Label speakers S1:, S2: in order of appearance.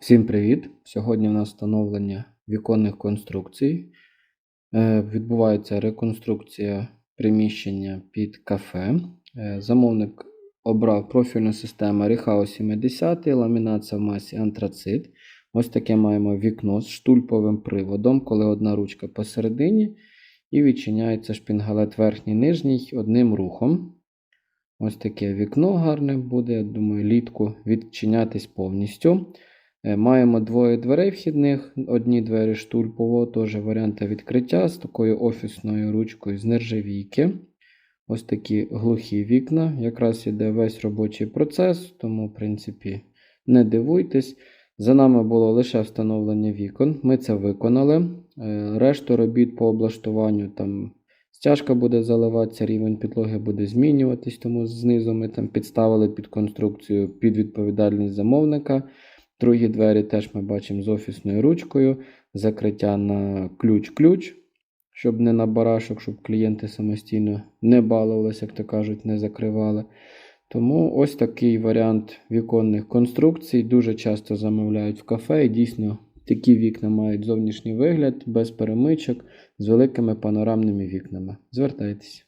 S1: Всім привіт! Сьогодні в нас встановлення віконних конструкцій. Е, Відбувається реконструкція приміщення під кафе. Е, Замовник обрав профільну систему Rehau 70, ламінація в масі антрацит. Ось таке маємо вікно з штульповим приводом, коли одна ручка посередині, і відчиняється шпінгалет верхній нижній одним рухом. Ось таке вікно гарне буде, я думаю, літку відчинятись повністю. Е, Маємо двоє дверей вхідних, одні двері штульпового, теж варіанти відкриття з такою офісною ручкою з нержавійки. Ось такі глухі вікна. Якраз іде весь робочий процес, тому, в принципі, не дивуйтесь. За нами було лише встановлення вікон. Ми це виконали. Е, Решту робіт по облаштуванню там стяжка буде заливатися, рівень підлоги буде змінюватись, тому знизу ми там підставили під конструкцію під відповідальність замовника. Другі двері теж ми бачимо з офісною ручкою, закриття на ключ-ключ, щоб не на барашок, щоб клієнти самостійно не балувалися, як то кажуть, не закривали. Тому ось такий варіант віконних конструкцій. Дуже часто замовляють в кафе. І дійсно такі вікна мають зовнішній вигляд без перемичок з великими панорамними вікнами. Звертайтеся.